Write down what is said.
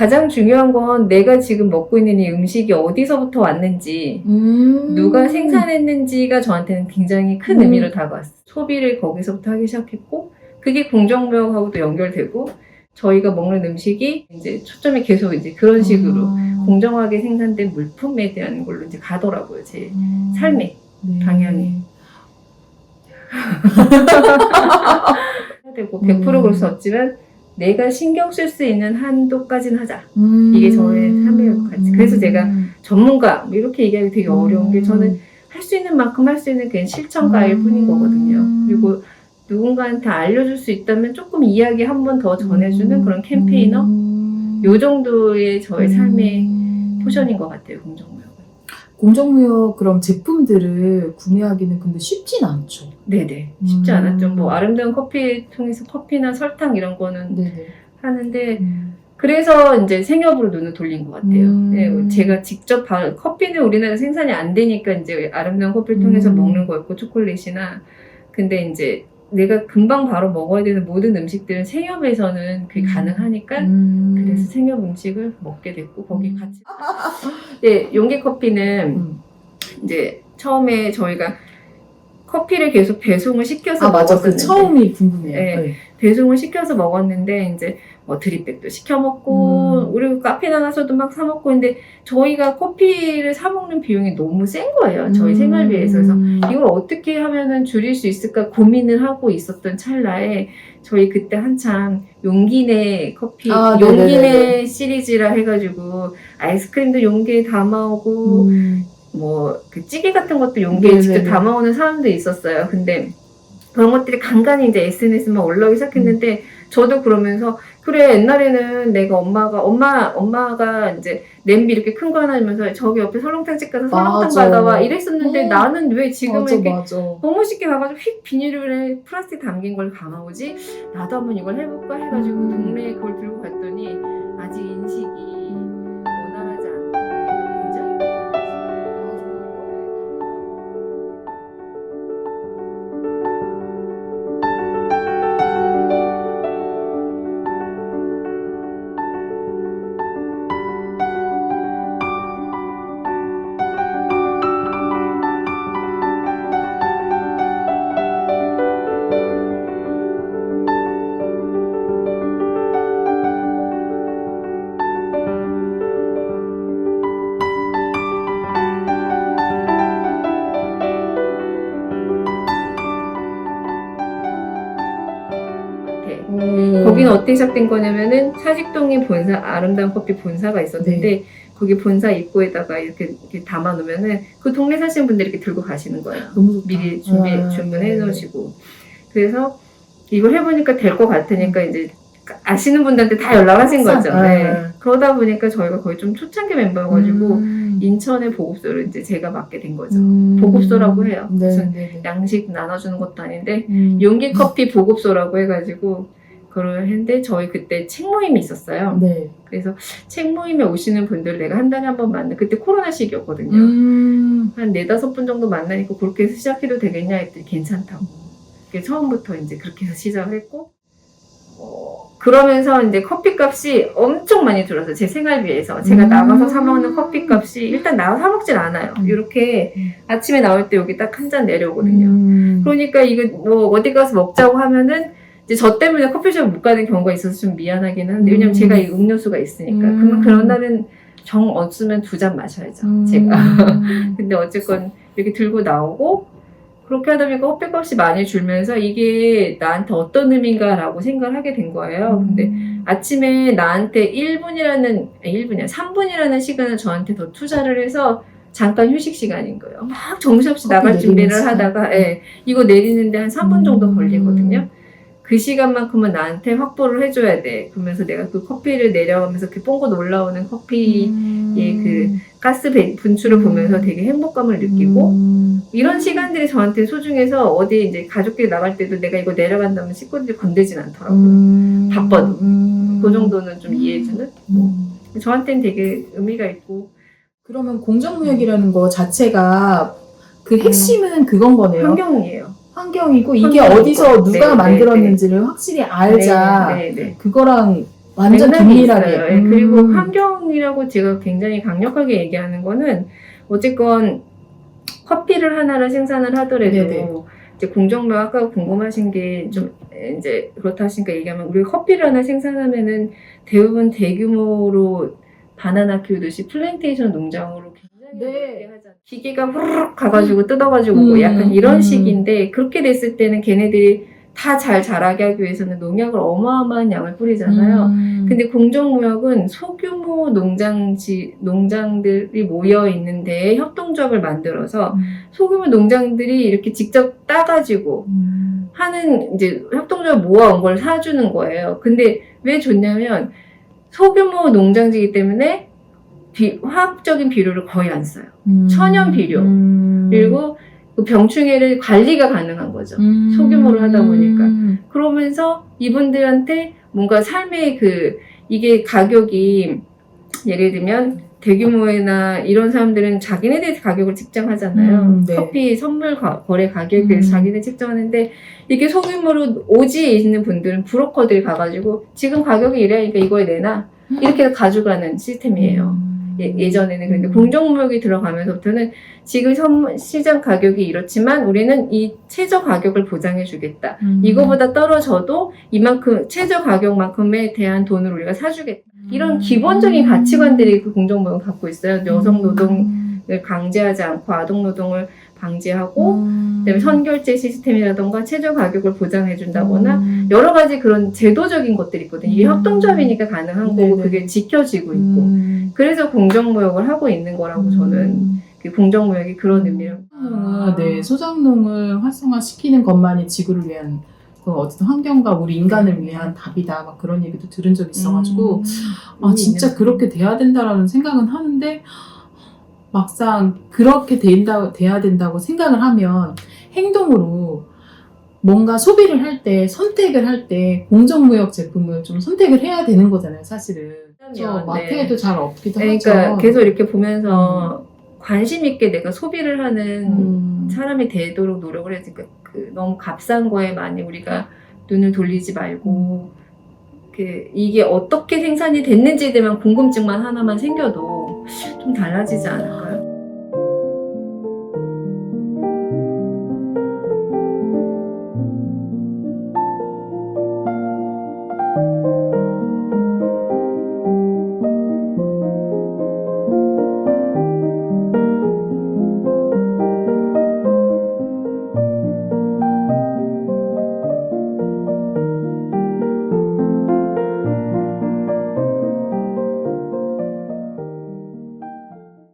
가장 중요한 건 내가 지금 먹고 있는 이 음식이 어디서부터 왔는지, 음. 누가 생산했는지가 저한테는 굉장히 큰 음. 의미로 다가왔어요. 소비를 거기서부터 하기 시작했고, 그게 공정무역하고도 연결되고, 저희가 먹는 음식이 이제 초점이 계속 이제 그런 식으로 아. 공정하게 생산된 물품에 대한 걸로 이제 가더라고요. 제 음. 삶의 네. 해야 되고 100% 음. 그럴 수 없지만 내가 신경 쓸 수 있는 한도까지는 하자. 음. 이게 저의 삶의 가치. 그래서 제가 음. 전문가 뭐 이렇게 얘기하기 되게 어려운 게 저는 할 수 있는 만큼 할 수 있는 그냥 실천가일 음. 뿐인 거거든요. 그리고 누군가한테 알려줄 수 있다면 조금 이야기 한 번 더 전해주는 그런 캠페이너? 음. 요 정도의 저의 삶의 음. 포션인 것 같아요, 공정무역은. 공정무역 그럼 제품들을 구매하기는 근데 쉽진 않죠. 네네. 쉽지 음. 않았죠. 뭐 아름다운 커피 통해서 커피나 설탕 이런 거는 네네. 하는데 음. 그래서 이제 생협으로 눈을 돌린 것 같아요. 음. 네, 뭐 제가 직접 바- 커피는 우리나라 생산이 안 되니까 이제 아름다운 커피를 통해서 음. 먹는 거였고 초콜릿이나 근데 이제 내가 금방 바로 먹어야 되는 모든 음식들은 생협에서는 그게 음. 가능하니까 음. 그래서 생협 음식을 먹게 됐고 거기 음. 같이 네, 용기 커피는 음. 이제 처음에 저희가 커피를 계속 배송을 시켜서 아 맞아 그 먹었었는데 처음이 궁금해요. 네. 네. 배송을 시켜서 먹었는데 이제 뭐 드립백도 시켜 먹고 음. 우리 카페 나가서도 막 사 먹고 근데 저희가 커피를 사 먹는 비용이 너무 센 거예요 저희 음. 생활비에 있어서 이걸 어떻게 하면은 줄일 수 있을까 고민을 하고 있었던 찰나에 저희 그때 한참 용기내 커피 아, 용기내. 시리즈라 해가지고 아이스크림도 용기에 담아오고 음. 뭐그 찌개 같은 것도 용기에 네네네. 직접 담아오는 사람도 있었어요. 근데 그런 것들이 간간히 이제 SNS만 올라오기 시작했는데 저도 그러면서 그래 옛날에는 내가 엄마가 엄마 엄마가 이제 냄비 이렇게 큰 거 하나 주면서 저기 옆에 설렁탕집 가서 설렁탕 맞아. 받아와 이랬었는데 음. 나는 왜 지금은 맞아 이렇게 맞아. 너무 쉽게 가가지고 휙 비닐에 플라스틱 담긴 걸 감아오지 나도 한번 이걸 해볼까 해가지고 음. 동네에 그걸 들고 갔더니 아직 인식이 음. 거기는 어떻게 시작된 거냐면은 사직동에 본사 아름다운 커피 본사가 있었는데 네. 거기 본사 입구에다가 이렇게, 이렇게 담아 놓으면은 그 동네 사시는 분들이 이렇게 들고 가시는 거예요. 미리 준비 아, 주문해 네. 놓으시고 그래서 이걸 해보니까 될 것 같으니까 이제 아시는 분들한테 다 연락하신 거죠. 아. 네. 그러다 보니까 저희가 거의 좀 초창기 멤버여가지고 음. 인천의 보급소를 이제 제가 맡게 된 거죠. 음. 보급소라고 해요. 네, 무슨 네, 네. 양식 나눠주는 것도 아닌데 음. 용기 커피 보급소라고 해가지고 그걸 했는데 저희 그때 책 모임이 있었어요. 네. 그래서 책 모임에 오시는 분들 내가 한 달에 한 번 만나 그때 코로나 시기였거든요. 음. 한 네다섯 분 정도 만나니까 그렇게 해서 시작해도 되겠냐 했더니 괜찮다고. 그게 처음부터 이제 그렇게 해서 시작을 했고 어, 그러면서 이제 커피값이 엄청 많이 들어서 제 생활비에서 제가 음. 나가서 사 먹는 커피값이 일단 나가 사 먹질 않아요. 음. 이렇게 음. 아침에 나올 때 여기 딱 한 잔 내려오거든요. 음. 그러니까 이거 뭐 어디 가서 먹자고 하면은 이제 저 때문에 커피숍 못 가는 경우가 있어서 좀 미안하긴 한데 왜냐면 음. 제가 이 음료수가 있으니까 음. 그러면 그런 날은 정 없으면 두 잔 마셔야죠 음. 제가 근데 어쨌건 이렇게 들고 나오고 그렇게 하다 보니까 커피값이 많이 줄면서 이게 나한테 어떤 의미인가라고 생각을 하게 된 거예요 근데 음. 아침에 나한테 1분이라는 1분이야 3분이라는 시간을 저한테 더 투자를 해서 잠깐 휴식 시간인 거예요 막 정신없이 나갈 준비를 시간. 하다가 예, 이거 내리는데 한 3분 정도 음. 걸리거든요. 그 시간만큼은 나한테 확보를 해줘야 돼. 그러면서 내가 그 커피를 내려가면서 그 뽕긋 올라오는 커피의 음. 그 가스 배- 분출을 음. 보면서 되게 행복감을 느끼고 음. 이런 시간들이 저한테 소중해서 어디 이제 가족끼리 나갈 때도 내가 이거 내려간다면 식구들이 건들진 않더라고요. 음. 바빠도. 음. 그 정도는 좀 이해해주는? 음. 저한테는 되게 의미가 있고 그러면 공정무역이라는 거 자체가 그 핵심은 그건 거네요. 환경이에요. 환경이고 이게 환경이고. 어디서 누가 네, 네, 만들었는지를 확실히 알자. 네, 네, 네. 그거랑 완전 긴밀하게. 예, 그리고 음. 환경이라고 제가 굉장히 강력하게 얘기하는 거는 어쨌건 커피를 하나를 생산을 하더라도 네네. 이제 공정부 아까 궁금하신 게 좀 이제 그렇다 하시니까 얘기하면 우리가 커피를 하나 생산하면은 대부분 대규모로 바나나 키우듯이 플랜테이션 농장으로 굉장히 네. 하잖아요. 기계가 후루룩 가가지고 뜯어가지고 음, 오고 약간 이런 음. 식인데 그렇게 됐을 때는 걔네들이 다 잘 자라게 하기 위해서는 농약을 어마어마한 양을 뿌리잖아요. 음. 근데 공정무역은 소규모 농장지 농장들이 모여 있는데 협동조합을 만들어서 음. 소규모 농장들이 이렇게 직접 따가지고 음. 하는 이제 협동조합 모아온 걸 사주는 거예요. 근데 왜 좋냐면 소규모 농장지기 때문에 비- 화학적인 비료를 거의 안 써요. 음. 천연 비료. 음. 그리고 그 병충해를 관리가 가능한 거죠. 음. 소규모로 하다 보니까. 그러면서 이분들한테 뭔가 삶의 그 이게 가격이 예를 들면 대규모나 이런 사람들은 자기네 들 가격을 측정하잖아요. 음, 네. 커피 선물 가- 거래 가격을 음. 자기네 측정하는데 이게 소규모로 오지에 있는 분들은 브로커들이 가가지고 지금 가격이 이래니까 이거에 내놔 이렇게 가져가는 시스템이에요. 음. 예, 예전에는 그런데 음. 공정무역이 들어가면서부터는 지금 선- 시장 가격이 이렇지만 우리는 이 최저 가격을 보장해 주겠다. 음. 이거보다 떨어져도 이만큼 최저 가격만큼에 대한 돈을 우리가 사주겠다. 이런 음. 기본적인 가치관들이 그 공정무역을 갖고 있어요. 여성 노동을 음. 강제하지 않고 아동 노동을 방지하고 음. 그다음에 선결제 시스템이라던가 최저 가격을 보장해 준다거나 음. 여러 가지 그런 제도적인 것들이 있거든요. 이게 음. 협동조합이니까 가능한 거고 네네. 그게 지켜지고 있고 음. 그래서 공정무역을 하고 있는 거라고 저는 음. 그 공정무역이 그런 의미로 소작농은, 네, 소작농을 활성화시키는 것만이 지구를 위한 그 어쨌든 환경과 우리 인간을 위한 답이다 막 그런 얘기도 들은 적이 있어가지고 아 의미 진짜 그렇게 돼야 된다라는 생각은 하는데 막상 그렇게 된다 돼야 된다고 생각을 하면 행동으로 뭔가 소비를 할 때 선택을 할 때 공정무역 제품을 좀 선택을 해야 되는 거잖아요 사실은. 저 네. 마트에도 잘 없기도 그러니까 하죠 계속 이렇게 보면서 관심 있게 내가 소비를 하는 음. 사람이 되도록 노력을 해야지 그, 그 너무 값싼 거에 많이 우리가 눈을 돌리지 말고 그 이게 어떻게 생산이 됐는지에 대한 궁금증만 하나만 생겨도 좀 달라지지 않을까요?